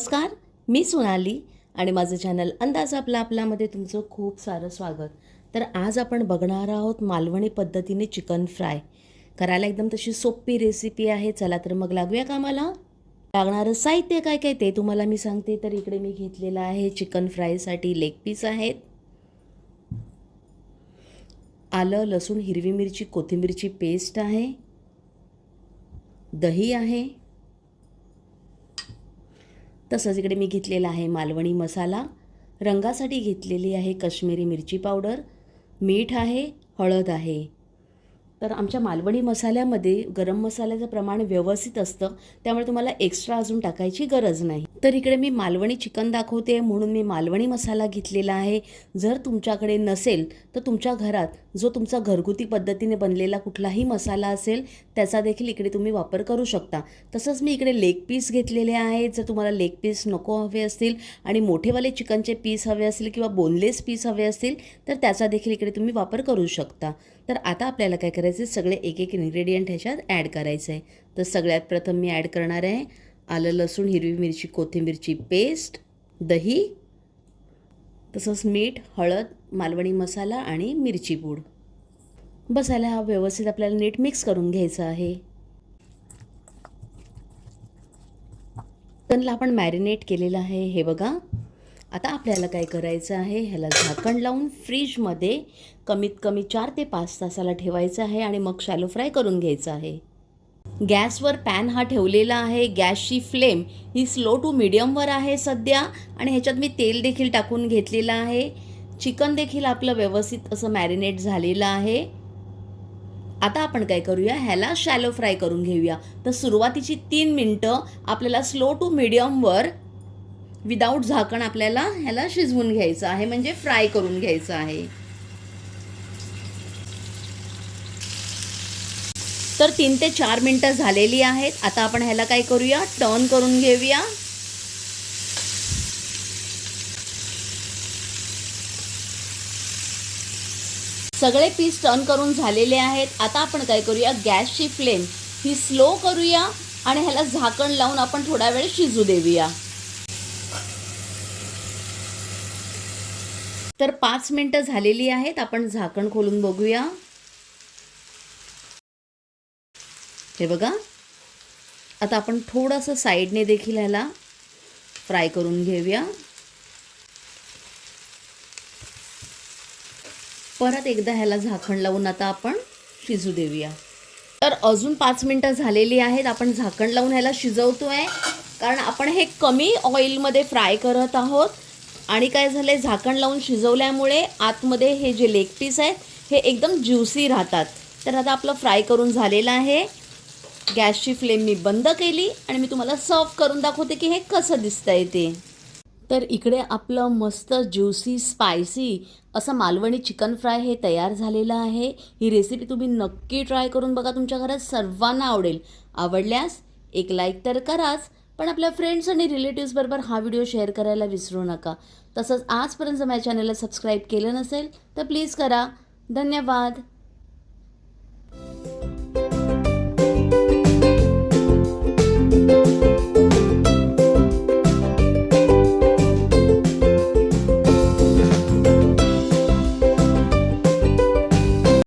नमस्कार मी सोनाली आणि माझं चॅनल अंदाज आपला आपल्यामध्ये तुमचं खूप सारं स्वागत. तर आज आपण बघणार आहोत मालवणी पद्धतीने चिकन फ्राय. करायला एकदम तशी सोपी रेसिपी आहे. चला तर मग लागूया कामाला. लागणारं साहित्य काय काय ते तुम्हाला मी सांगते. तर इकडे मी घेतलेलं आहे चिकन फ्रायसाठी लेग पीस आहेत. आलं लसूण हिरवी मिरची कोथिंबीरची पेस्ट आहे. दही आहे. तसंच इकडे मी घेतलेला आहे मालवणी मसाला. रंगासाठी घेतलेली आहे कश्मीरी मिरची पावडर. मीठ आहे हळद आहे. तर आमच्या मालवणी मसाल्यामध्ये गरम मसाल्याचं प्रमाण व्यवस्थित असतं. त्यामुळे तुम्हाला एक्स्ट्रा अजून टाकायची गरज नाही. तर इकडे मी मालवणी चिकन दाखवते म्हणून मी मालवणी मसाला घेतलेला आहे. जर तुमच्याकडे नसेल तर तुमच्या घरात जो तुमचा घरगुती पद्धतीने बनलेला कुठलाही मसाला असेल त्याचा देखील इकडे तुम्ही वापर करू शकता. तसंच मी इकडे लेग पीस घेतलेले आहेत. जर तुम्हाला लेग पीस नको हवे असतील आणि मोठेवाले चिकनचे पीस हवे असतील किंवा बोनलेस पीस हवे असतील तर त्याचा देखील इकडे तुम्ही वापर करू शकता. तर आता आपल्याला काय करायचं आहे सगळे एक एक इन्ग्रेडियंट ह्याच्यात ॲड करायचं आहे तर सगळ्यात प्रथम मी ॲड करणार आहे. आलं लसूण हिरवी मिरची कोथिंबीरची पेस्ट दही तसंच मीठ हळद मालवणी मसाला आणि मिरची पूड. बस हा व्यवस्थित आपल्याला नीट मिक्स करून घ्यायचा आहे. चिकनला आपण मॅरिनेट केलेलं आहे हे बघा. आता आपल्याला काय करायचं आहे ह्याला झाकण लावून फ्रीजमध्ये कमीत कमी चार ते पाच तासाला ठेवायचं आहे आणि मग शॅलो फ्राय करून घ्यायचं आहे. गॅसवर पॅन हा ठेवलेला आहे. गॅसची फ्लेम ही स्लो टू मिडियमवर आहे सध्या आणि ह्याच्यात मी तेल देखील टाकून घेतलेलं आहे. चिकन देखील आपलं व्यवस्थित असं मॅरिनेट झालेलं आहे. आता आपण काय करूया? ह्याला शॅलो फ्राय करून घेऊया. तर सुरुवातीची तीन मिनटं आपल्याला स्लो टू मिडियमवर विदाऊट झाकण आपल्याला ह्याला शिजवून घ्यायचं आहे. म्हणजे फ्राय करून घ्यायचं आहे. तर तीन ते चार मिनटं झालेली आहेत. आता आपण ह्याला काय करूया? टर्न करून घेऊया. सगळे पीस टर्न करून झालेले आहेत. आता आपण काय करूया? गॅसची फ्लेम ही स्लो करूया आणि ह्याला झाकण लावून आपण थोडा वेळ शिजू देऊया. तर पाच मिनटं झालेली आहेत. आपण झाकण खोलून बघूया. हे बघा. आता आपण थोडंसं साईडने देखील ह्याला फ्राय करून घेऊया. परत एकदा ह्याला झाकण लावून आता आपण शिजू देऊया. तर अजून पाच मिनटं झालेली आहेत. आपण झाकण लावून ह्याला शिजवतो आहे कारण आपण हे कमी ऑइलमध्ये फ्राय करत आहोत. आणि काय झालं आहे झाकण लावून शिजवल्यामुळे आतमध्ये हे जे लेग पीस आहेत हे एकदम ज्युसी राहतात. तर आता आपलं फ्राय करून झालेलं आहे. गॅसची फ्लेम मी बंद केली आणि मी तुम्हाला सर्व करून दाखवते की हे कसं दिसतं आहे ते. तर इकडे आपलं मस्त ज्युसी स्पायसी असं मालवणी चिकन फ्राय हे तयार झालेलं आहे. ही रेसिपी तुम्ही नक्की ट्राय करून बघा तुमच्या घरात सर्वांना आवडेल. आवडल्यास एक लाईक तर कराच पण आपल्या फ्रेंड्स आणि रिलेटिव्सबरोबर हा व्हिडिओ शेअर करायला विसरू नका. तसंच आजपर्यंत माझ्या चॅनलला सबस्क्राईब केलं नसेल तर प्लीज करा. धन्यवाद.